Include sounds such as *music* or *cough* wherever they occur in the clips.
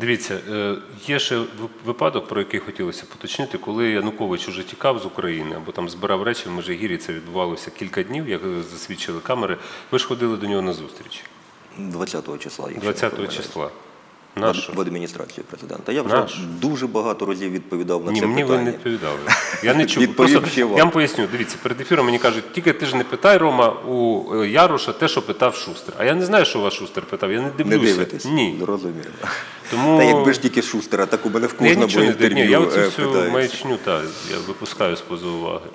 Дивіться, е, є ще ви- випадок, про який хотілося поточнити, коли Янукович уже тікав з України або там збирав речі в Межигір'ї, це відбувалося кілька днів, як засвідчили камери. Ви ж ходили до нього на зустріч 20 числа. якщо не 20 помиляюсь. числа. Нашу. В адміністрацію президента. Я вже Нашу. дуже багато разів відповідав на Ні, це мені ви не відповідали. Я не *laughs* чув. Просто я вам поясню. Дивіться, перед ефіром мені кажуть, тільки ти ж не питай Рома у е, Яруша те, що питав Шустер. А я не знаю, що вас Шустер питав. Я не Не дивлюся. дивитесь? Ні. Зрозуміло. Тому Та якби ж тільки Шустера, так у мене в кожному не інтерв'ю Ні, я оцю е, всю маячню та, я випускаю з поза уваги.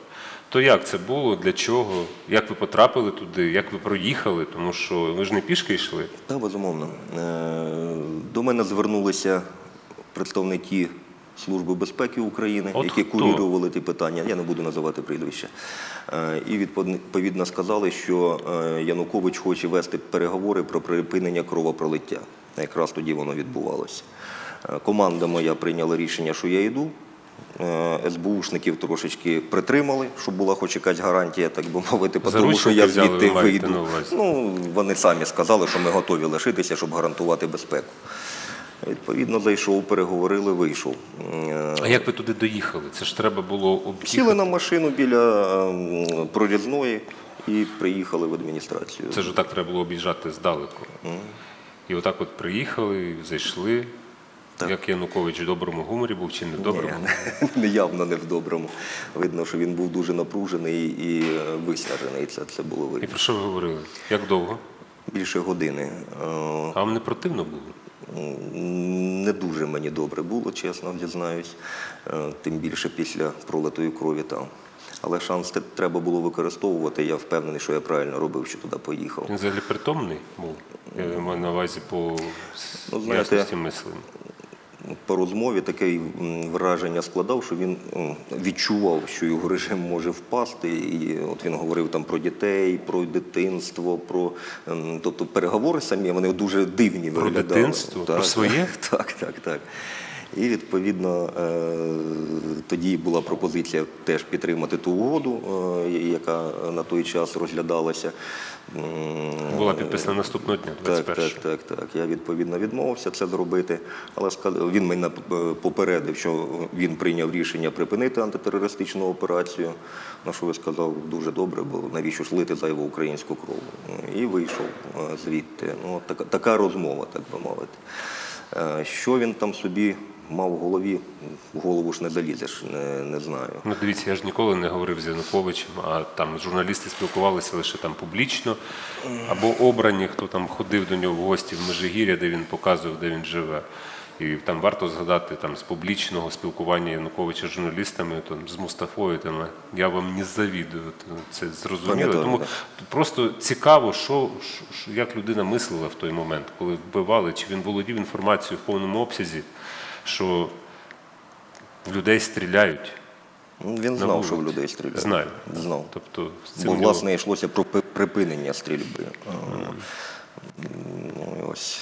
То як це було, для чого, як ви потрапили туди, як ви проїхали, тому що ви ж не пішки йшли. Так, безумовно. Е, До мене звернулися представники Служби безпеки України, От які хто? курірували ті питання. Я не буду називати прізвища. Е, І відповідно сказали, що е, Янукович хоче вести переговори про припинення кровопролиття. Якраз тоді воно відбувалося. Команда моя прийняла рішення, що я йду. Е, СБУшників трошечки притримали, щоб була хоч якась гарантія, так би мовити, тому що я звідти вийду. Ну, вони самі сказали, що ми готові лишитися, щоб гарантувати безпеку. Відповідно, зайшов, переговорили, вийшов. А як ви туди доїхали? Це ж треба було об'їхати. Сіли на машину біля ем, прорізної і приїхали в адміністрацію. Це ж так треба було об'їжджати здалеку. І отак от приїхали, зайшли. Так. Як Янукович в доброму гуморі був чи не в доброму? *laughs* Ні, не явно не в доброму. Видно, що він був дуже напружений і е, виснажений. Це, це було І про що ви говорили? Як довго? Більше години. Е, А вам не противно було? Не дуже мені добре було, чесно дізнаюсь, Е, тим більше після пролитої крові там. Але шанс треба було використовувати. Я впевнений, що я правильно робив, що туди поїхав. Він взагалі притомний був? Я маю на увазі по Ну, знаєте, ясності мислення. По розмові таке враження складав, що він відчував, що його режим може впасти. І от він говорив там про дітей, про дитинство, про ем, тобто переговори самі вони дуже дивні Про виглядали. дитинство? Про своє? *laughs* Так, так, так. І відповідно е, тоді була пропозиція теж підтримати ту угоду, е, яка на той час розглядалася. Була підписана наступного дня, так, 21 так, так, так. Я відповідно відмовився це зробити, але він мене е, попередив, що він прийняв рішення припинити антитерористичну операцію. На що я сказав дуже добре, бо навіщо ж лити зайву українську кров? І вийшов е, звідти. Ну, така, така розмова, так би мовити. Е, Що він там собі мав в голові, в голову ж не залізеш, не, не знаю. Ну, дивіться, я ж ніколи не говорив з Януковичем, а там журналісти спілкувалися лише там публічно, або обрані, хто там ходив до нього в гості в Межигір'я, де він показував, де він живе. І там варто згадати там, з публічного спілкування Януковича з журналістами, там, з Мустафою, там, я вам не завідую, це зрозуміло. Тому просто цікаво, що, що- як людина мислила в той момент, коли вбивали, чи він володів інформацією в повному обсязі, що в людей стріляють. Він на знав, що в людей стріляють. Знаю. Знав. Тобто, Бо, нього- власне, йшлося про припинення стрільби. Mm. Ну, і ось